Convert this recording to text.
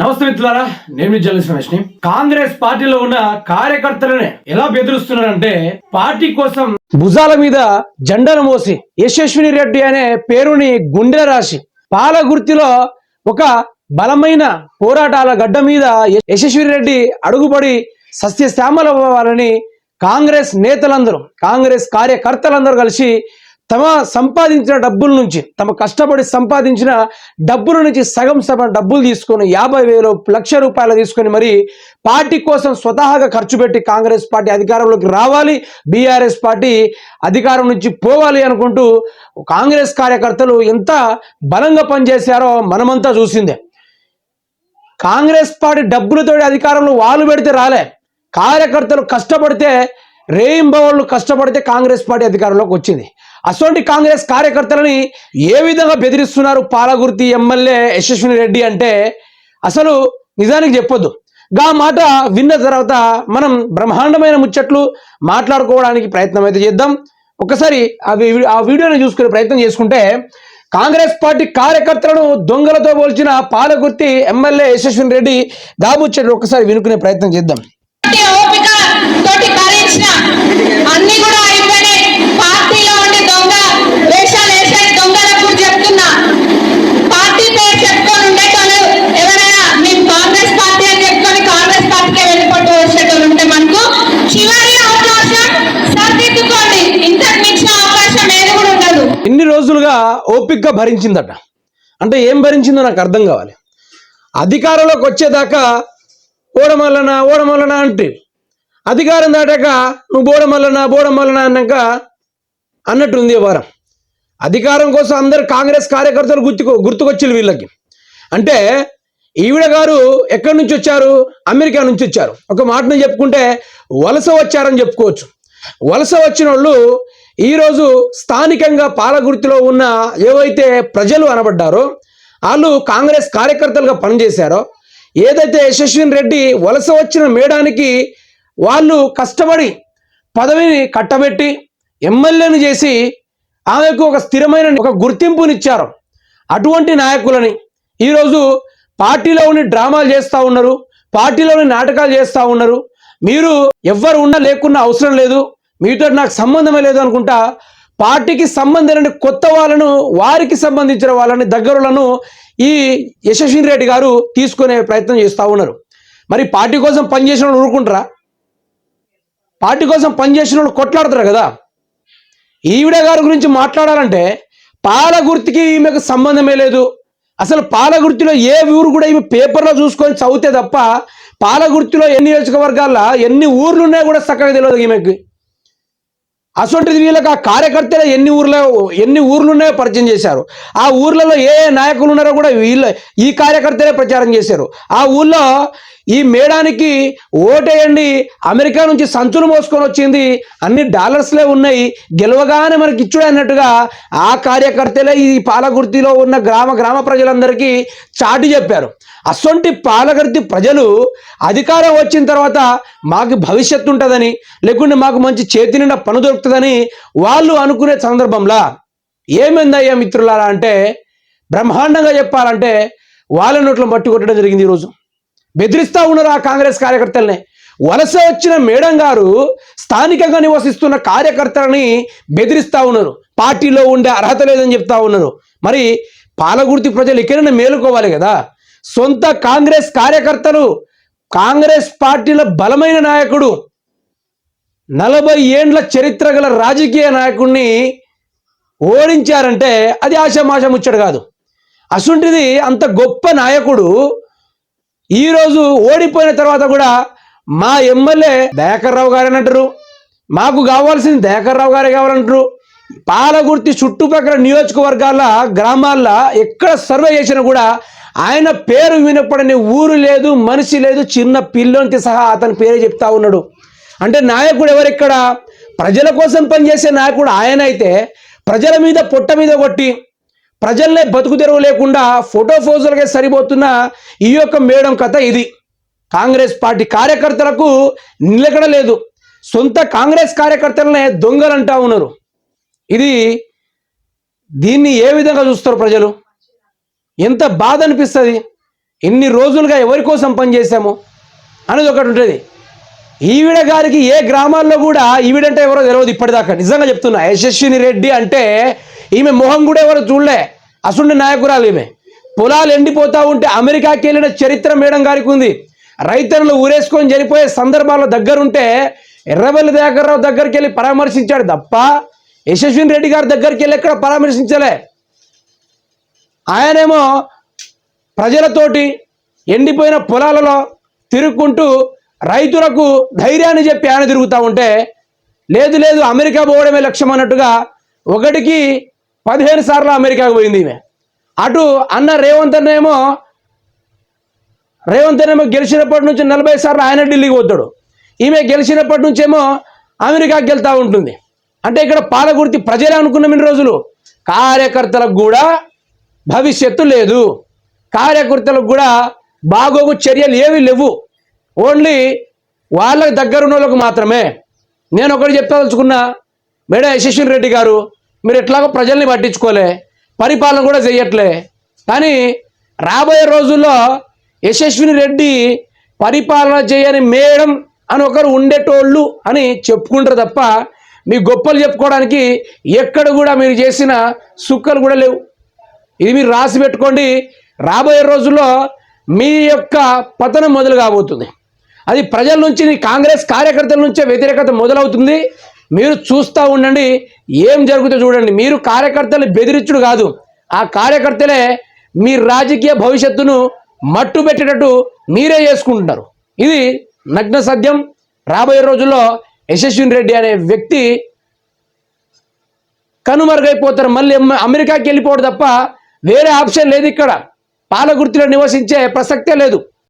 నమస్తే మిత్రులారా నేను మీ జర్నలిస్ట్ కాంగ్రెస్ పార్టీలో ఉన్న కార్యకర్తలనే ఎలా బెదిరిస్తున్నారంటే పార్టీ కోసం భుజాల మీద జెండను మోసి యశస్విని రెడ్డి అనే పేరుని గుండె రాసి పాలగుర్తిలో ఒక బలమైన పోరాటాల గడ్డ మీద యశస్విని రెడ్డి అడుగుబడి సస్యశ్యామలవ్వాలని కాంగ్రెస్ నేతలందరూ కాంగ్రెస్ కార్యకర్తలందరూ కలిసి తమ సంపాదించిన డబ్బుల నుంచి తమ కష్టపడి సంపాదించిన డబ్బుల నుంచి సగం సగం డబ్బులు తీసుకొని యాభై వేలు లక్ష రూపాయలు తీసుకొని మరి పార్టీ కోసం స్వతహాగా ఖర్చు పెట్టి కాంగ్రెస్ పార్టీ అధికారంలోకి రావాలి బీఆర్ఎస్ పార్టీ అధికారం నుంచి పోవాలి అనుకుంటూ కాంగ్రెస్ కార్యకర్తలు ఎంత బలంగా పనిచేశారో మనమంతా చూసిందే. కాంగ్రెస్ పార్టీ డబ్బులతో అధికారంలో వాళ్ళు పెడితే రాలే. కార్యకర్తలు కష్టపడితే రేయింబవాళ్ళు కష్టపడితే కాంగ్రెస్ పార్టీ అధికారంలోకి వచ్చింది. అసోంటి కాంగ్రెస్ కార్యకర్తలని ఏ విధంగా బెదిరిస్తున్నారు పాలగుర్తి ఎమ్మెల్యే యశస్విని రెడ్డి అంటే అసలు నిజానికి చెప్పొద్దు. గా మాట విన్న తర్వాత మనం బ్రహ్మాండమైన ముచ్చట్లు మాట్లాడుకోవడానికి ప్రయత్నం అయితే చేద్దాం. ఒకసారి ఆ ఆ వీడియోని చూసుకునే ప్రయత్నం చేసుకుంటే కాంగ్రెస్ పార్టీ కార్యకర్తలను దొంగలతో పోల్చిన పాలగుర్తి ఎమ్మెల్యే యశస్విని రెడ్డి దాబుచ్చట్లు ఒకసారి వినుకునే ప్రయత్నం చేద్దాం. రోజులుగా ఓపిక్గా భరించిందట. అంటే ఏం భరించిందో నాకు అర్థం కావాలి. అధికారంలోకి వచ్చేదాకా ఓడమల్లనా ఓడమల్లనా అంటే అధికారం దాటాక నువ్వు బోడమల్లనా బోడమల్లనా అన్నాక అన్నట్టుంది వారం. అధికారం కోసం అందరు కాంగ్రెస్ కార్యకర్తలు గుర్తుకు గుర్తుకొచ్చారు వీళ్ళకి. అంటే ఈవిడ గారు ఎక్కడి నుంచి వచ్చారు? అమెరికా నుంచి వచ్చారు. ఒక మాటను చెప్పుకుంటే వలస వచ్చారని చెప్పుకోవచ్చు. వలస వచ్చిన వాళ్ళు ఈరోజు స్థానికంగా పాలగుర్తిలో ఉన్న ఏవైతే ప్రజలు అనబడ్డారో వాళ్ళు కాంగ్రెస్ కార్యకర్తలుగా పనిచేశారో ఏదైతే యశస్విని రెడ్డి వలస వచ్చిన మేడానికి వాళ్ళు కష్టపడి పదవిని కట్టబెట్టి ఎమ్మెల్యేని చేసి ఆమెకు ఒక స్థిరమైన ఒక గుర్తింపునిచ్చారు. అటువంటి నాయకులని ఈరోజు పార్టీలో ఉండి డ్రామాలు చేస్తూ ఉన్నారు పార్టీలోని నాటకాలు చేస్తూ ఉన్నారు. మీరు ఎవ్వరు ఉన్నా లేకున్నా అవసరం లేదు. మీతో నాకు సంబంధమే లేదు అనుకుంటా పార్టీకి సంబంధించిన కొత్త వాళ్ళను వారికి సంబంధించిన వాళ్ళని దగ్గరులను ఈ యశస్విని రెడ్డి గారు తీసుకునే ప్రయత్నం చేస్తూ ఉన్నారు. మరి పార్టీ కోసం పనిచేసిన వాళ్ళు ఊరుకుంటారా? పార్టీ కోసం పనిచేసిన వాళ్ళు కొట్లాడతారు కదా? ఈవిడ గారి గురించి మాట్లాడాలంటే పాలగుర్తికి ఈమెకు సంబంధమే లేదు. అసలు పాలగుర్తిలో ఏ ఊరు కూడా ఈమె పేపర్లో చూసుకొని చదివితే తప్ప పాలగుర్తిలో ఎన్ని నియోజకవర్గాల్లో ఎన్ని ఊర్లు ఉన్నాయో కూడా చక్కగా తెలియదు ఈమెకి. అసొంటిది వీళ్ళకి ఆ కార్యకర్తలు ఎన్ని ఊర్లో ఎన్ని ఊర్లు ఉన్నాయో పరిచయం చేశారు. ఆ ఊర్లలో ఏ నాయకులు ఉన్నారో కూడా వీళ్ళ ఈ కార్యకర్తలే ప్రచారం చేశారు. ఆ ఊళ్ళో ఈ మేడానికి ఓటేయండి. అమెరికా నుంచి సంచులు మోసుకొని వచ్చింది. అన్ని డాలర్స్లే ఉన్నాయి. గెలవగానే మనకి ఇచ్చుడు అన్నట్టుగా ఆ కార్యకర్తలే ఈ పాలకుర్తిలో ఉన్న గ్రామ గ్రామ ప్రజలందరికీ చాటి చెప్పారు. అసొంటి పాలగుర్తి ప్రజలు అధికారం వచ్చిన తర్వాత మాకు భవిష్యత్తు ఉంటుందని లేకుంటే మాకు మంచి చేతి నిండా పని దొరుకుతుందని వాళ్ళు అనుకునే సందర్భంలో ఏమైందయ్యా మిత్రులారా అంటే బ్రహ్మాండంగా చెప్పాలంటే వాళ్ళ నోట్లో మట్టి కొట్టడం జరిగింది ఈరోజు. బెదిరిస్తూ ఉన్నారు ఆ కాంగ్రెస్ కార్యకర్తల్ని. వలస వచ్చిన మేడం గారు స్థానికంగా నివసిస్తున్న కార్యకర్తలని బెదిరిస్తూ ఉన్నారు. పార్టీలో ఉండే అర్హత లేదని చెప్తా ఉన్నారు. మరి పాలగుర్తి ప్రజలు ఎక్కడైనా మేలుకోవాలి కదా. సొంత కాంగ్రెస్ కార్యకర్తలు కాంగ్రెస్ పార్టీల బలమైన నాయకుడు నలభై ఏండ్ల చరిత్ర గల రాజకీయ నాయకుడిని ఓడించారంటే అది ఆశామాష ముచ్చడు కాదు. అసుంటిది అంత గొప్ప నాయకుడు ఈరోజు ఓడిపోయిన తర్వాత కూడా మా ఎమ్మెల్యే దయాకర్రావు గారు అంటారు. మాకు కావాల్సింది దయాకర్రావు గారే కావాలంటారు. పాలగుర్తి చుట్టుపక్కల నియోజకవర్గాల గ్రామాల్లో ఎక్కడ సర్వే చేసినా కూడా ఆయన పేరు వినపడని ఊరు లేదు మనిషి లేదు చిన్న పిల్లోనికి సహా అతని పేరే చెప్తా ఉన్నాడు. అంటే నాయకుడు ఎవరిక్కడ ప్రజల కోసం పనిచేసే నాయకుడు ఆయన అయితే ప్రజల మీద పొట్ట మీద కొట్టి ప్రజల్నే బతుకు తెరువు లేకుండా ఫోటో ఫోజులకే సరిపోతున్న ఈ యొక్క మేడం కథ ఇది. కాంగ్రెస్ పార్టీ కార్యకర్తలకు నిలకడ లేదు. సొంత కాంగ్రెస్ కార్యకర్తలనే దొంగలంటా ఉన్నారు. ఇది దీన్ని ఏ విధంగా చూస్తారు ప్రజలు? ఎంత బాధ అనిపిస్తుంది. ఇన్ని రోజులుగా ఎవరి కోసం పనిచేసాము అనేది ఒకటి ఉంటుంది. ఈవిడ గారికి ఏ గ్రామాల్లో కూడా ఈవిడంటే ఎవరో తెలియదు ఇప్పటిదాకా. నిజంగా చెప్తున్నా యశస్విని రెడ్డి అంటే ఈమె మొహం కూడా ఎవరు చూడలే. అసుండి నాయకురాలు ఈమె. పొలాలు ఎండిపోతా ఉంటే అమెరికాకి వెళ్ళిన చరిత్ర మేడం గారికి ఉంది. రైతన్నులు ఊరేసుకొని చనిపోయే సందర్భాల దగ్గరుంటే ఎర్రవల్లి దయాకర్రావు దగ్గరికి వెళ్ళి పరామర్శించాడు తప్ప యశస్విని రెడ్డి గారి దగ్గరికి వెళ్ళి ఎక్కడ పరామర్శించలే. ఆయనేమో ప్రజలతోటి ఎండిపోయిన పొలాలలో తిరుక్కుంటూ రైతులకు ధైర్యాన్ని చెప్పి ఆయన తిరుగుతూ ఉంటే లేదు లేదు అమెరికా పోవడమే లక్ష్యం అన్నట్టుగా ఒకటికి పదిహేను సార్లు అమెరికాకు పోయింది ఈమె. అటు అన్న రేవంత్ అన్నేమో రేవంత్ అన్నేమో గెలిచినప్పటి నుంచి నలభై సార్లు ఆయన ఢిల్లీకి పోతాడు. ఈమె గెలిచినప్పటి నుంచేమో అమెరికాకి వెళ్తూ ఉంటుంది. అంటే ఇక్కడ పాలగుర్తి ప్రజలే అనుకున్నాం ఇన్ని రోజులు. కార్యకర్తలకు కూడా భవిష్యత్తు లేదు. కార్యకర్తలకు కూడా బాగోగు చర్యలు ఏవి లేవు. ఓన్లీ వాళ్ళకి దగ్గర ఉన్న వాళ్ళకు మాత్రమే. నేను ఒకటి చెప్పదలుచుకున్నా మేడ యశస్విని రెడ్డి గారు మీరు ఎట్లాగో ప్రజల్ని పట్టించుకోలే పరిపాలన కూడా చెయ్యట్లే. కానీ రాబోయే రోజుల్లో యశస్విని రెడ్డి పరిపాలన చేయని మేడం అని ఒకరు ఉండేటోళ్ళు అని చెప్పుకుంటారు తప్ప మీ గొప్పలు చెప్పుకోవడానికి ఎక్కడ కూడా మీరు చేసిన సుక్కలు కూడా లేవు. ఇది మీరు రాసి పెట్టుకోండి రాబోయే రోజుల్లో మీ యొక్క పతనం మొదలు కాబోతుంది. అది ప్రజల నుంచి కాంగ్రెస్ కార్యకర్తల నుంచే వ్యతిరేకత మొదలవుతుంది. మీరు చూస్తూ ఉండండి ఏం జరుగుతుందో చూడండి. మీరు కార్యకర్తలు బెదిరించుడు కాదు. ఆ కార్యకర్తలే మీ రాజకీయ భవిష్యత్తును మట్టు పెట్టేటట్టు మీరే చేసుకుంటున్నారు. ఇది నగ్న సత్యం. రాబోయే రోజుల్లో యశస్విని రెడ్డి అనే వ్యక్తి కనుమరుగైపోతారు. మళ్ళీ అమెరికాకి వెళ్ళిపోవడం తప్ప వేరే ఆప్షన్ లేదు ఇక్కడ. పాలగుర్తిలో నివసించే ప్రసక్తే లేదు.